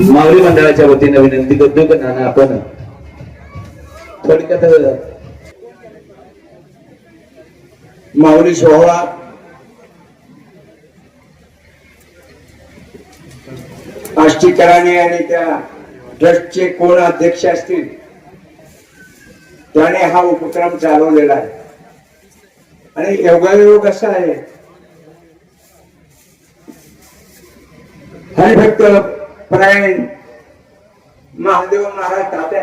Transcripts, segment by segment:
माऊली मंडळाच्या वतीने विनंती करतो की नाना आपण थोडक्यात माऊली सोहळा आष्टीकराने आणि त्या ट्रस्टचे कोण अध्यक्ष असतील त्याने हा उपक्रम चालवलेला आहे. आणि योगायोग असा आहे. हरिभक्त परायण महादेव महाराज तात्या.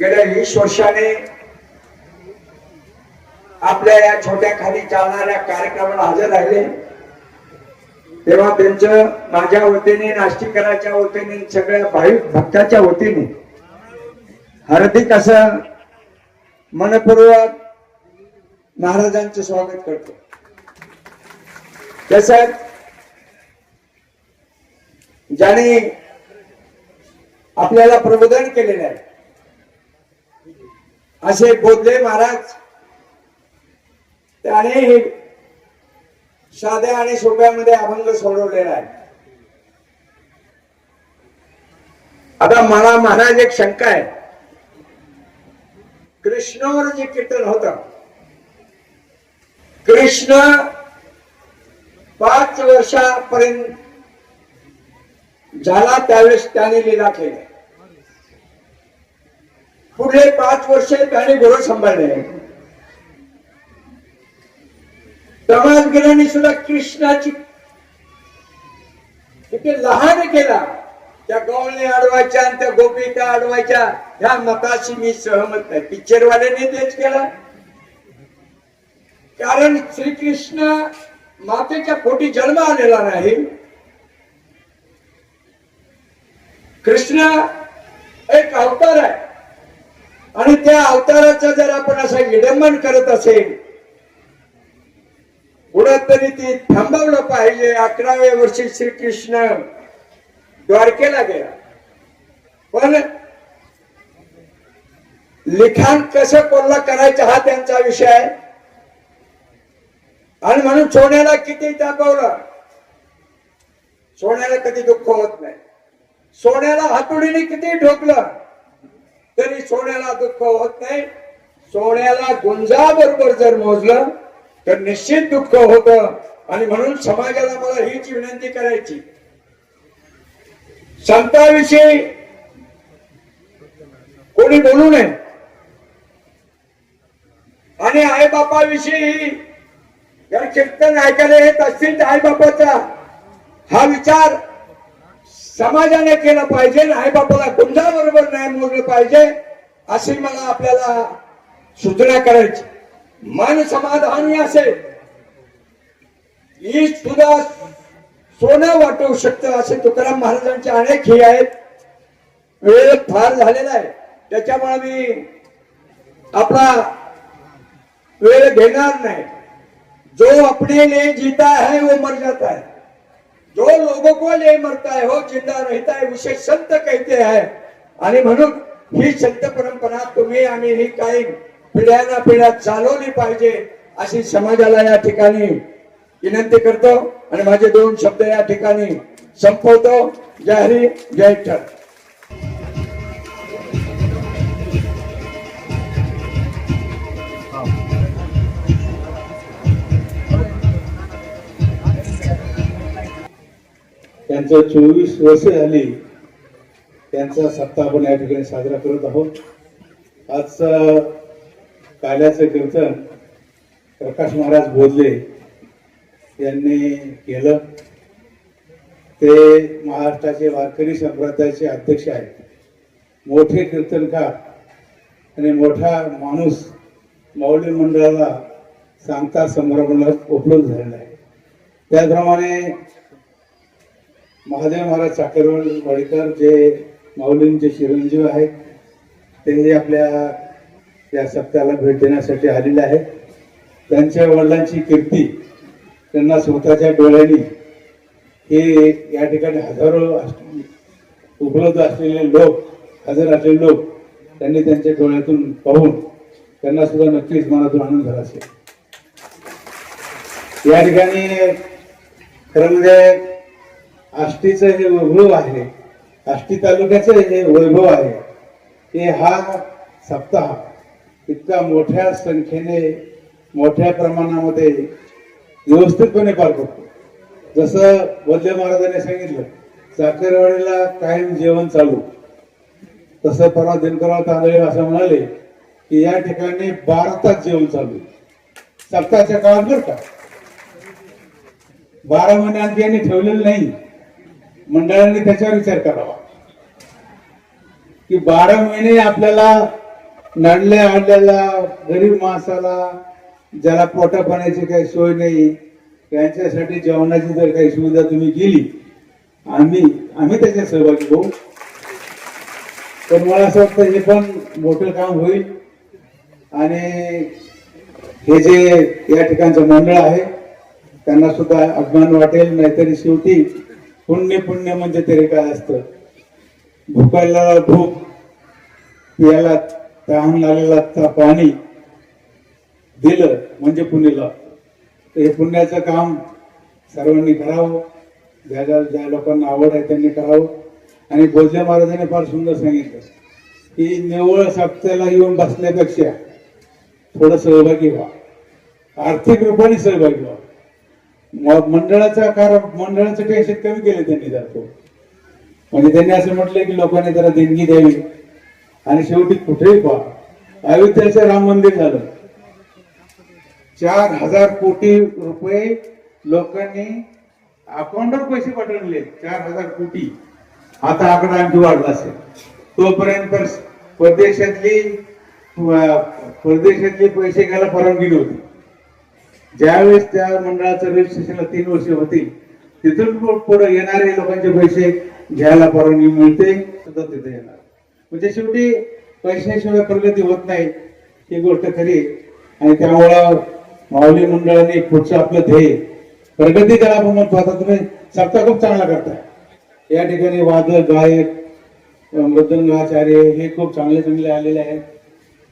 गेल्या वीस वर्षाने आपल्या या छोट्या खाली चालणाऱ्या कार्यक्रमाला हजर राहिले. तेव्हा त्यांचं माझ्या वतीने नाशिककराच्या वतीने सगळ्या भाविक भक्ताच्या वतीने हार्दिक असं मनपूर्वक महाराजांचं स्वागत करतो. तसंच ज्याने आपल्याला प्रबोधन केलेलं आहे. असे बोधले महाराज त्याने साध्या आणि सोप्यामध्ये अभंग सोडवलेला आहे. आता मला महाराज एक शंका आहे. कृष्णावर जे कीर्तन होत कृष्ण पाच वर्षापर्यंत झाला त्यावेळेस त्याने लिला केला. पुढे पाच वर्ष त्याने गुरु सांभाळले. गेल्याने सुद्धा कृष्णाची किती लहान केला. त्या गवळणी अडवायच्या आणि त्या गोपिका अडवायच्या ह्या मताशी मी सहमत नाही. पिक्चरवाल्याने तेच केलं. कारण श्रीकृष्ण मातेच्या पोटी जन्म आलेला नाही. कृष्ण एक अवतार आहे. आणि त्या अवताराचं जर आपण असं विडंबन करत असेल कुठंतरी ती थांबवलं पाहिजे. अकराव्या वर्षी श्रीकृष्ण द्वारकेला गेला. पण लिखाण कसं कोणला करायचं हा त्यांचा विषय आहे. आणि म्हणून सोन्याला किती दाबवलं सोन्याला कधी दुःख होत नाही. सोन्याला हातोडीने किती ठोकलं? तरी सोन्याला दुःख होत नाही. सोन्याला गुंजाबरोबर जर मोजलं तर निश्चित दुःख होत. आणि म्हणून समाजाला मला हीच विनंती करायची. संताविषयी कोणी बोलू नये. आणि आईबापाविषयी जर कीर्तन ऐकायला येत असतील तर आईबापाचा हा विचार समाजाने केलं पाहिजे आणि आईबापाला कुंजाबरोबर नाही मोडलं पाहिजे अशी मला आपल्याला सूचना करायची. मन समाधानी असेल. ही सुद्धा सोनं वाटवू शकतं असे तुकाराम महाराजांचे अनेक हे आहेत. वेळ फार झालेला आहे. त्याच्यामुळे मी आपला वेळ घेणार नाही. जो अपने लिए जीता है वो मर जाता है जो लोगों को ले मरता है हो जिंदा रहता है उसे संत कहते हैं आणि म्हणून ही संत परंपरा तुम्ही आणि ही काही पिढ्याना पिढ्या चालवली पाहिजे अशी समाजाला या ठिकाणी विनंती करतो. आणि माझे दोन शब्द या ठिकाणी संपवतो. जय हरी जय ठर त्यांचं चोवीस वर्ष झाली त्यांचा सप्ताह आपण या ठिकाणी साजरा करत आहोत. आजचं काल्याचं कीर्तन प्रकाश महाराज बोधले यांनी केलं. ते महाराष्ट्राचे वारकरी संप्रदायाचे अध्यक्ष आहेत. मोठे कीर्तनकार आणि मोठा माणूस माऊली मंडळाला सांगता संभ्रमणात उपलब्ध झालेला आहे. त्याचप्रमाणे महादेव महाराज चाकरवाडीकर जे माऊलींचे चिरंजीव आहेत ते आपल्या या सप्ताहाला भेट देण्यासाठी आलेले आहेत. त्यांच्या वडिलांची कीर्ती त्यांना स्वतःच्या डोळ्यांनी हे या ठिकाणी हजारो अस- उपलब्ध असलेले लोक हजर असलेले लोक त्यांनी त्यांच्या डोळ्यातून पाहून त्यांना सुद्धा नक्कीच मनातून आनंद झाला असेल. या ठिकाणी खरं म्हणजे आष्टीचं हे वैभव आहे. आष्टी तालुक्याचं हे वैभव आहे. की हा सप्ताह इतका मोठ्या संख्येने मोठ्या प्रमाणामध्ये व्यवस्थितपणे पार पडतो. जसं वल्ले महाराजांनी सांगितलं साखरवाडीला कायम जेवण चालू. तसं परवा दिनकरराव तांदळे असं म्हणाले की या ठिकाणी बारा तास जेवण चालू सप्ताहाच्या काळात बरं का? बारा महिने आणखी यांनी ठेवलेलं नाही. मंडळांनी त्याच्यावर विचार करावा. की बारा महिने आपल्याला नडल्या आडल्याला गरीब माणसाला ज्याला पोटा पाण्याची काही सोय नाही त्यांच्यासाठी जेवणाची जर काही सुविधा तुम्ही केली आम्ही आम्ही त्याच्यात सहभागी होऊ. पण मला असं वाटतं हे पण मोठं काम होईल. आणि हे जे या ठिकाणचं मंडळ आहे त्यांना सुद्धा अभिमान वाटेल नाहीतरी शेवटी पुण्य पुण्य म्हणजे तरी काय असतं? भुकायला भूक पियाला तहान लागलेला ता पाणी दिलं म्हणजे पुण्य तर हे पुण्याचं काम सर्वांनी करावं. ज्या ज्या ज्या लोकांना आवड आहे त्यांनी करावं. आणि बोधले महाराजांनी फार सुंदर सांगितलं की निव्वळ साप्त्याला येऊन बसल्यापेक्षा थोडं सहभागी व्हा. आर्थिक रूपाने सहभागी व्हा. मंडळाचा आकार मंडळाचं टेन्शन कमी केलं त्यांनी जातो म्हणजे त्यांनी असं म्हटलं की लोकांनी जरा देणगी द्यावी. आणि शेवटी कुठेही पहा अयोध्याचं राम मंदिर झालं. चार हजार कोटी रुपये लोकांनी अकाउंटवर पैसे पाठवले. चार हजार कोटी. आता आकडा आणखी वाढला असेल. तोपर्यंत परदेशातली परदेशातले पैसे घ्यायला परवानगी नव्हती. ज्यावेळेस त्या मंडळाचं रजिस्ट्रेशनला तीन वर्ष होतील तिथून पुढे येणारे लोकांचे पैसे घ्यायला परवानगी मिळते सुद्धा तिथे येणार. म्हणजे शेवटी पैशाशिवाय प्रगती होत नाही ही गोष्ट खरी आणि त्यामुळं माऊली मंडळाने पुढचं आपलं ध्येय प्रगती करा आपण म्हणतो आता तुम्ही सप्ताह खूप चांगला करताय. या ठिकाणी वादक गायक मृदंगाचार्य हे खूप चांगले चांगले आलेले आहेत.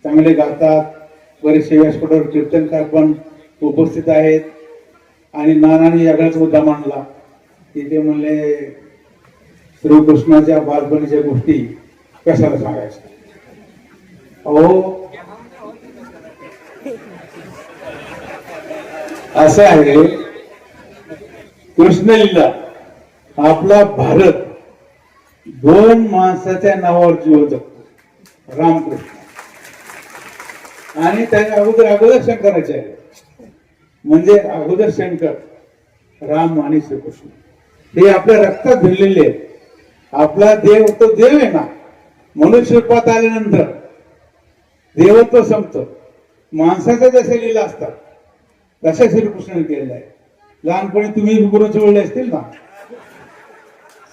चांगले गातात बरेचसे व्यासपीठावर कीर्तनकार पण उपस्थित आहेत. आणि नानाने यागळाच मुद्दा मांडला. की ते म्हणले श्रीकृष्णाच्या बालपणीच्या गोष्टी कशाला सांगायच्या? अहो असं आहे कृष्णलीला आपला भारत दोन माणसाच्या नावावर जीव जगतो. रामकृष्ण. आणि त्याच्या अगोदर अगोदर शंकराचार्य. म्हणजे अगोदर शंकर राम आणि श्रीकृष्ण. हे आपल्या रक्तात भिडलेले आहेत. आपला देव तो देव आहे ना मनुष्य रूपात आल्यानंतर देवत्व संपतं. माणसाच्या जसे लीला असतात तशा श्रीकृष्णाने केलेलं आहे लहानपणी तुम्ही गुरु चळले असतील ना?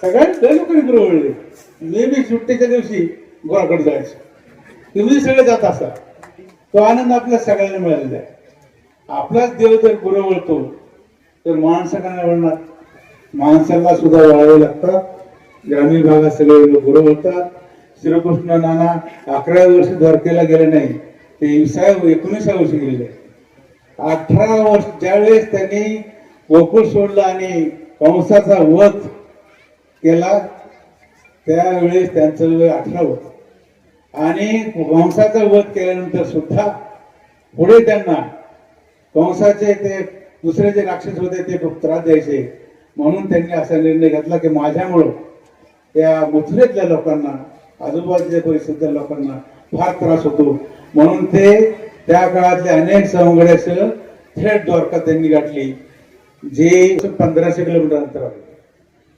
सगळ्यात लोकांनी गुरु वळले मी बी सुट्टीच्या दिवशी गोराकडे जायचो. तुम्ही सगळे जात असा तो आनंद आपल्या सगळ्यांना मिळालेला आहे. आपलाच देव जर गुरु वळतो तर माणसं काय वळणार माणसांना सुद्धा वळावे लागतात. ग्रामीण भागात सगळे लोक गुरु वळतात श्रीकृष्ण नाना अकरा वर्ष द्वारकेला गेले नाही ते विसाव्या एकोणीसाव्या वर्षी गेलेले अठरा वर्ष ज्यावेळेस त्यांनी गोकुळ सोडला आणि कंसाचा वध केला त्यावेळेस त्यांचं वय अठरा होत. आणि कंसाचा वध केल्यानंतर सुद्धा पुढे त्यांना कंसाचे ते दुसरे जे राक्षस होते ते खूप त्रास द्यायचे म्हणून त्यांनी असा निर्णय घेतला की माझ्यामुळं त्या मथुरेतल्या लोकांना आजूबाजूच्या परिसरातल्या लोकांना फार त्रास होतो. म्हणून ते त्या काळातले अनेक सवंगड्यास थेट द्वारका त्यांनी गाठली जे पंधराशे किलोमीटर अंतर आहे.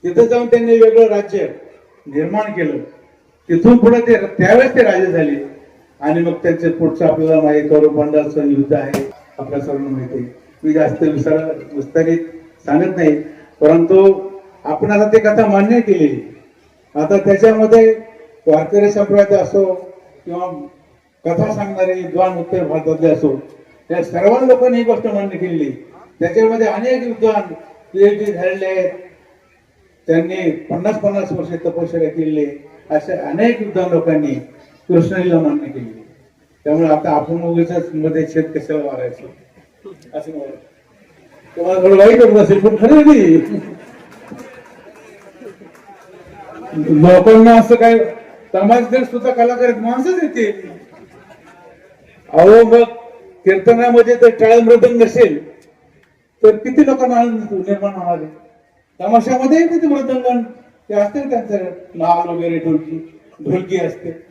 तिथं जाऊन त्यांनी वेगळं राज्य निर्माण केलं. तिथून पुढे ते त्यावेळेस ते राजे झाले. आणि मग त्यांचे पुढचं आपल्याला माहिती कौरव युद्ध आहे. आपल्या सर्वांना माहिती मी जास्त विस्तार विस्तारित सांगत नाही परंतु आपण आता ते कथा मान्य केलेली. आता त्याच्यामध्ये वारकरी संप्रदाय असो किंवा कथा सांगणारे विद्वान उत्तर भारतातले असो या सर्व लोकांनी ही गोष्ट मान्य केलेली. त्याच्यामध्ये अनेक विद्वान पीएचडी झालेले आहेत. त्यांनी पन्नास पन्नास वर्षे तपश्चर्या केलेली अशा अनेक विद्वान लोकांनी कृष्णलीला मान्य केली त्यामुळे आता आपण उगीच मध्ये शेत कशाला मारायचं? असं तुम्हाला थोडं वाईट वाटत असेल पण खरं लोकांना असं काय समाजदर सुद्धा कलाकार आहेत, माणसंच येते अहो मग कीर्तनामध्ये जर टाळ मृदंग असेल तर किती लोकांना आनंद निर्माण होणार आहे? तमाशामध्ये किती मृदंगण? ते असते त्यांचं नाव वगैरे ढोलकी ढोलकी असते.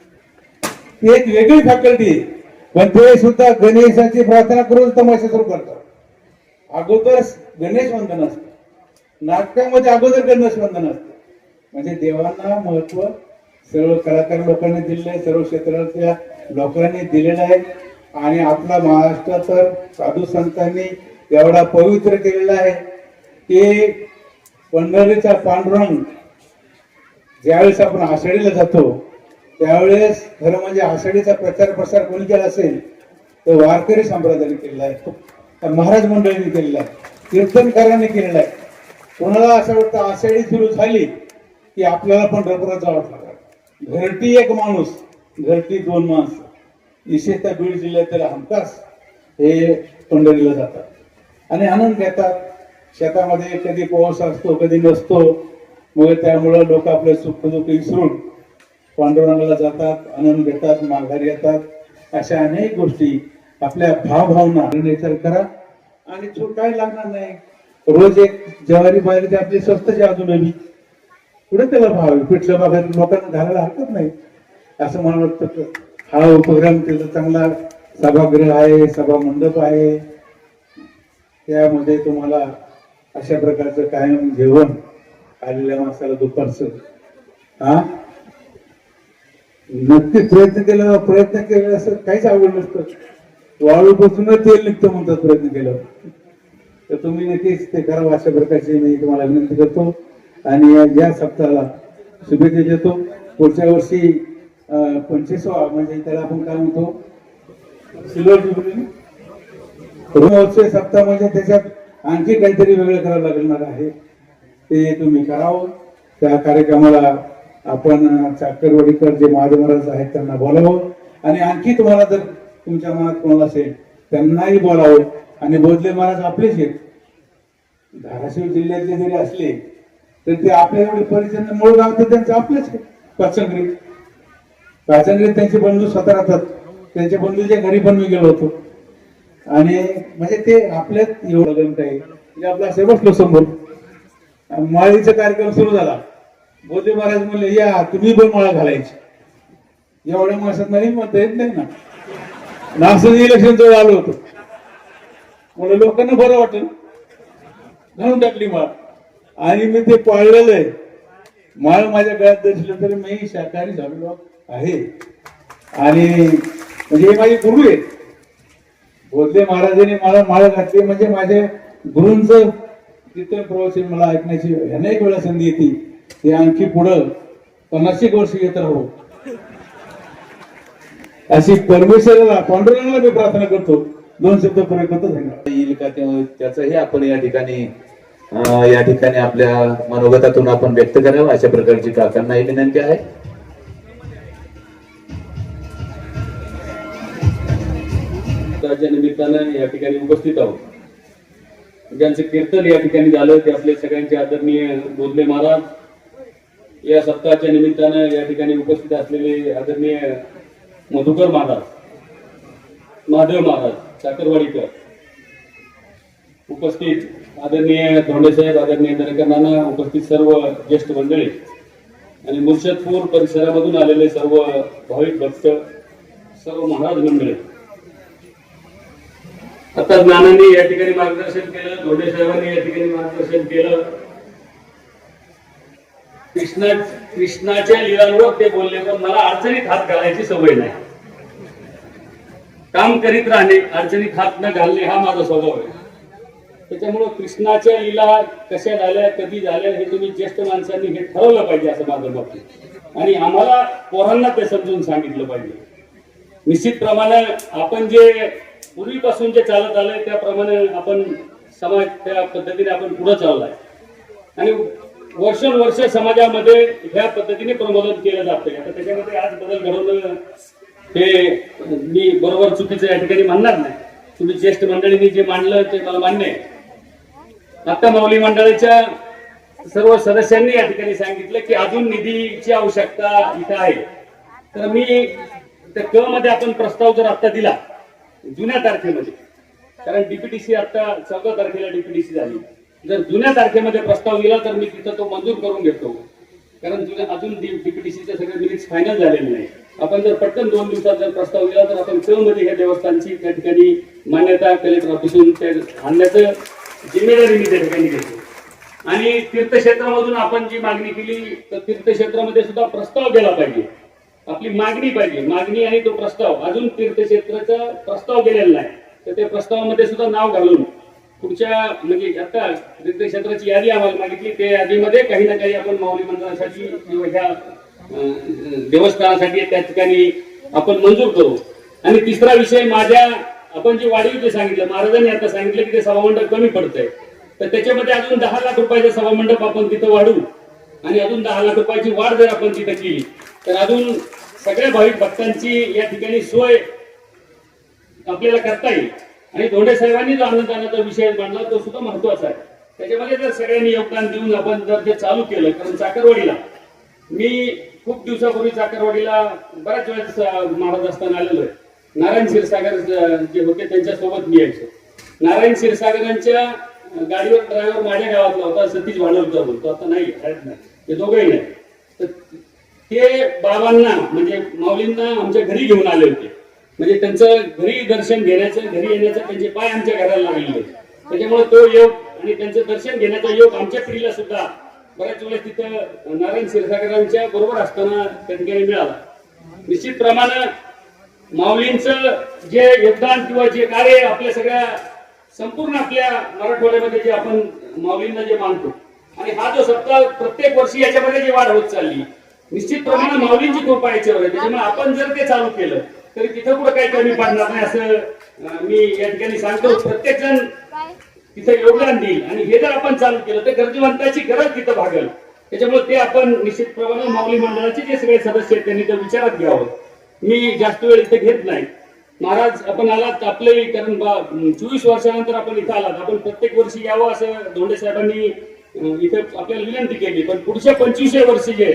ती एक वेगळी फॅकल्टी पण ते सुद्धा गणेशाची प्रार्थना करून तमाशा सुरू करतात. अगोदर गणेश वंदन असतं. नाटकामध्ये अगोदर गणेश वंदन असतं. म्हणजे देवांना महत्त्व सर्व कलाकार लोकांनी दिलेलं आहे सर्व क्षेत्रातल्या लोकांनी दिलेलं आहे. आणि आपला महाराष्ट्र तर साधू संतांनी एवढा पवित्र केलेला आहे की पंढरीचा पांडुरंग ज्यावेळेस आपण आषाढीला जातो त्यावेळेस खरं म्हणजे आषाढीचा प्रचार प्रसार कोणी केला असेल तर वारकरी संप्रदायाने केलेला आहे. महाराज मंडळीने केलेला आहे. कीर्तनकारांनी केलेला आहे. कोणाला असं वाटतं आषाढी सुरू झाली की आपल्याला पण पंढरपुरात जावं लागणार? घरटी एक माणूस घरटी दोन माणसं. विशेषतः बीड जिल्ह्यातील हमखास हे पंढरीला जातात. आणि आनंद घेतात. शेतामध्ये कधी पाऊस असतो कधी नसतो. मग त्यामुळं लोक आपले सुख दुःख विसरून पांडुरंगाला जातात आनंद घेतात माघारी येतात अशा अनेक गोष्टी आपल्या भावभावना नेचर करा. आणि तो काय लागणार नाही. रोज एक ज्वारी बाहेर आपली स्वस्तची आम्ही पुढे त्याला भाव आहे? पिठलं भाकर लोकांना घालायला हरकत नाही. असं मला वाटतं हा उपक्रम त्याचा चांगला सभागृह आहे सभा मंडप आहे. त्यामध्ये तुम्हाला अशा प्रकारचं कायम जेवण आलेल्या माणसाला दुपारचं. हा? नक्की प्रयत्न केला प्रयत्न केला असं काहीच आवड नसतं. वाळूपासूनच तेल निघतं म्हणतात प्रयत्न केल्यावर तर तुम्ही नक्कीच ते करावं अशा प्रकारची मी तुम्हाला विनंती करतो. आणि या सप्ताहाला शुभेच्छा देतो. पुढच्या वर्षी पंचवीसवा म्हणजे त्याला आपण काय म्हणतो? Silver jubilee. सप्ताह म्हणजे त्याच्यात आणखी काहीतरी वेगळं करावं लागणार आहे. ते तुम्ही करावं. त्या कार्यक्रमाला आपण अं, चाकरवाडीकर जे महादेव महाराज आहेत त्यांना बोलावं. आणि आणखी तुम्हाला जर तुमच्या मनात कोणाला असेल त्यांनाही बोलावं. आणि बोधले महाराज आपलेच आहेत. धाराशिव जिल्ह्यातले जरी असले तर ते आपल्या एवढे परिचय मूळ गाव तर त्यांचं आपलेच आहे पाचंगरी. पाचंगरीत त्यांचे बंधू स्वतः राहतात. त्यांच्या बंधूच्या घरी पण मी गेलो होतो. आणि म्हणजे ते आपल्यात एवढं गमत आहे. म्हणजे आपला असे बसलो समोर माळीचा कार्यक्रम सुरू झाला. बोधे महाराज म्हणले या तुम्ही पण माळा घालायची. एवढ्या माणसात नाही म्हणता येत नाही ना. नागपूर इलेक्शन जवळ आलो होतो. म्हणलं लोकांना बरं वाटेल घालून टाकली माळ. आणि मी ते पाळलेलं आहे. माळ माझ्या गळ्यात दर्शलं तरी मी शाकाहारी झालेलो आहे. आणि म्हणजे हे माझे गुरु आहेत. बोधले महाराजांनी मला माळ घातली म्हणजे माझ्या गुरूंच कीर्तन प्रवासी मला ऐकण्याची अनेक वेळा संधी येते. ते आणखी पुढं पन्नास एक वर्ष येत राहू. अशी परमेश्वराला पांडुरंगाला मी प्रार्थना करतो. दोन शब्द करतो येईल का ते- त्याचंही आपण या ठिकाणी या ठिकाणी आपल्या मनोगतातून आपण व्यक्त करावं. अशा प्रकारची काकांनाही विनंती आहे. त्याच्या निमित्तानं या ठिकाणी उपस्थित आहोत. ज्यांचं कीर्तन या ठिकाणी झालं ते आपले सगळ्यांचे आदरणीय बोधले महाराज या सप्ताहाच्या निमित्तानं या ठिकाणी उपस्थित असलेले आदरणीय मधुकर महाराज महादेव महाराज साखरवाडीकर उपस्थित आदरणीय धोंडेसाहेब आदरणीय दरेकरांना उपस्थित सर्व ज्येष्ठ मंडळी आणि मुर्शदपूर परिसरामधून आलेले सर्व भाविक भक्त सर्व महाराज मंडळी. आता ज्ञानांनी या ठिकाणी मार्गदर्शन केलं धोंडे साहेबांनी या ठिकाणी मार्गदर्शन केलं. कृष्णा कृष्णाच्या लिलांवर ते बोलले पण मला अडचणीत हात घालायची सवय नाही. काम करीत राहणे अडचणीत हात न घालणे हा माझा स्वभाव आहे. त्याच्यामुळं कृष्णाच्या लीला कशा झाल्या कधी झाल्या हे तुम्ही ज्येष्ठ माणसांनी हे ठरवलं पाहिजे असं माझं बाबतीत आणि आम्हाला पोरांना ते समजून सांगितलं पाहिजे. निश्चितप्रमाणे आपण जे पूर्वीपासून जे चालत आलंय त्याप्रमाणे आपण समाज त्या पद्धतीने आपण पुढे चाललाय. आणि वर्षानुवर्ष समाजामध्ये ह्या पद्धतीने प्रबोधन केलं जातंय. आता त्याच्यामध्ये आज बदल घडवणं हे मी बरोबर चुकीचं या ठिकाणी मानणार नाही. तुम्ही ज्येष्ठ मंडळींनी जे मांडलं ते मला मान्य आहे. आता माऊली मंडळाच्या सर्व सदस्यांनी या ठिकाणी सांगितलं की अजून निधीची आवश्यकता इथं आहे. तर मी त्या क मध्ये आपण प्रस्ताव जर आता दिला जुन्या तारखेमध्ये कारण डीपीटीसी आता चौदा तारखेला डीपीटीसी झाली. जर जुन्या तारखेमध्ये प्रस्ताव दिला तर मी तिथं तो मंजूर करून घेतो. कारण जुन्या अजून डीपीटीसीचे सगळे मिनिट्स फायनल झालेले नाही. आपण जर पटकन दोन दिवसात जर प्रस्ताव दिला तर आपण क मध्ये ह्या देवस्थानची त्या ठिकाणी मान्यता कलेक्टर ऑफिसून ते आणण्याचं जिम्मेदारी मी त्या ठिकाणी घेतो. आणि तीर्थक्षेत्रामधून आपण जी मागणी केली तर तीर्थक्षेत्रामध्ये सुद्धा प्रस्ताव गेला पाहिजे. आपली मागणी पाहिजे. मागणी आणि तो प्रस्ताव. अजून तीर्थक्षेत्राचा प्रस्ताव गेलेला नाही. तर त्या प्रस्तावामध्ये सुद्धा नाव घालून पुढच्या म्हणजे आता तीर्थक्षेत्राची यादी आम्हाला मागितली त्या यादीमध्ये काही ना काही आपण माऊली मंडळासाठी किंवा ह्या देवस्थानासाठी त्या ठिकाणी आपण मंजूर करू. आणि तिसरा विषय माझ्या आपण जे वाढीव जे सांगितलं महाराजांनी आता सांगितलं की ते सभामंडप कमी पडतंय. तर त्याच्यामध्ये अजून दहा लाख रुपयाचं सभामंडप आपण तिथं वाढू. आणि अजून दहा लाख रुपयाची वाढ जर आपण तिथं केली तर अजून सगळ्या भाविक भक्तांची या ठिकाणी सोय आपल्याला करता येईल. आणि धोंडे साहेबांनी जो अनुदानाचा विषय मांडला तो सुद्धा महत्त्वाचा आहे. त्याच्यामध्ये जर सगळ्यांनी योगदान देऊन आपण जर ते चालू केलं कारण चाकरवाडीला. मी खूप दिवसापूर्वी चाकरवाडीला बऱ्याच वेळेस महाराज असताना आलेलो आहे. नारायण क्षीरसागर जे होते त्यांच्यासोबत मी यायचो. नारायण क्षीरसागरांच्या गाडीवर ड्रायव्हर माझ्या गावातला होता सतीश भांडवलचा बोलतो आता नाही ते नाही. हे दोघंही नाही. तर ते बाबांना म्हणजे माऊलींना आमच्या घरी घेऊन आले होते. म्हणजे त्यांचं घरी दर्शन घेण्याचं घरी येण्याचं त्यांचे पाय आमच्या घराला लागलेले त्याच्यामुळे तो योग आणि त्यांचं दर्शन घेण्याचा योग आमच्या पिढीला सुद्धा बऱ्याच वेळेस तिथं नारायण क्षीरसागरांच्या बरोबर असताना त्या ठिकाणी मिळाला. निश्चितप्रमाणे माऊलींचं जे योगदान किंवा जे कार्य आपल्या सगळ्या संपूर्ण आपल्या मराठवाड्यामध्ये जे आपण माऊलींना जे मानतो आणि हा जो सप्ताह प्रत्येक वर्षी याच्यामध्ये जी वाढ होत चालली निश्चितप्रमाणे माऊलींची कृपा याच्यावर आहे. त्याच्यामुळे आपण जर ते चालू केलं तरी तिथं कुठं काही कमी पडणार नाही असं मी या ठिकाणी सांगतो. प्रत्येक जण तिथं योगदान देईल. आणि हे जर आपण चालू केलं तर गरजवंताची गरज तिथं भागल. त्याच्यामुळे ते आपण निश्चितप्रमाणे माऊली मंडळाचे जे सगळे सदस्य आहेत त्यांनी ते विचारात घ्यावं. मी जास्त वेळ इथे घेत नाही. महाराज आपण आलात आपले कारण चोवीस वर्षानंतर आपण इथं आलात. आपण प्रत्येक वर्षी यावं असं धोंडे साहेबांनी इथं आपल्याला विनंती केली. पण पुढच्या पंचवीसशे वर्षी जे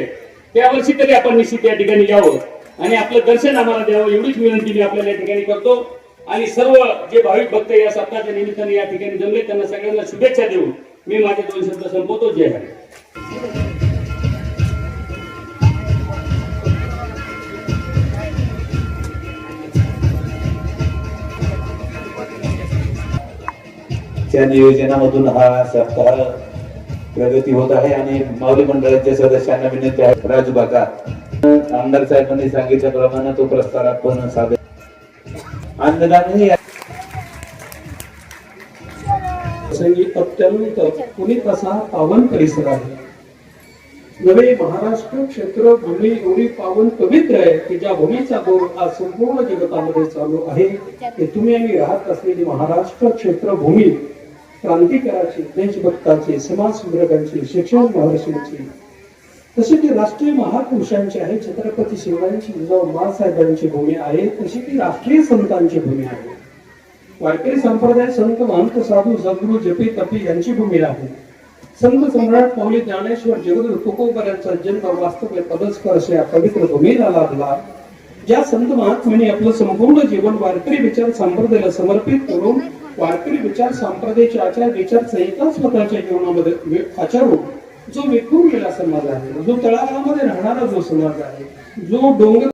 त्या वर्षी तरी आपण निश्चित या ठिकाणी यावं. आणि आपलं दर्शन आम्हाला द्यावं एवढीच विनंती मी आपल्याला या ठिकाणी करतो. आणि सर्व जे भाविक भक्त या सप्ताहाच्या निमित्ताने या ठिकाणी जमले त्यांना सगळ्यांना शुभेच्छा देऊन मी माझे दोन शब्द संपवतो. जय हरी. त्या नियोजनामधून हा सप्ताह प्रगती होत आहे आणि माऊली मंडळाच्या सदस्यांना विनंती आहे. राजू बाका आमदार साहेबांनी सांगितल्याप्रमाणे तो प्रस्ताव आपण सादर अन्नदानही अत्यंत पुनीत असा पावन परिसर आहे. नवे महाराष्ट्र क्षेत्र भूमी एवढी पावन पवित्र आहे की ज्या भूमीचा बोल आज संपूर्ण जगतामध्ये चालू आहे ते तुम्ही आम्ही राहत असलेली महाराष्ट्र क्षेत्र भूमी क्रांतिकाराची देशभक्ताची समाजसुधारकांची शिक्षण महर्षींची तशी ती राष्ट्रीय महापुरुषांची आहे छत्रपती शिवरायांची जिजाऊ बाळासाहेबांची भूमी आहे तशी ती राष्ट्रीय संतांची भूमी आहे वारकरी संप्रदाय संत महंत साधू सद्गुरू जपी तपी यांची भूमी आहे. संत सम्राट माऊली ज्ञानेश्वर जगद्गुरु तुकोबऱ्यांचा जन्म वास्तव्य पदस्कर अशा या पवित्र भूमीला लाभला. ज्या संत महात्म्यांनी आपलं संपूर्ण जीवन वारकरी विचार संप्रदायाला समर्पित करून वारकरी विचार संप्रदायाचे आचार विचार संहिता स्वतःच्या जीवनामध्ये आचारून जो विखून गेला समाज आहे जो तळागाळामध्ये राहणारा जो समाज आहे जो डोंगर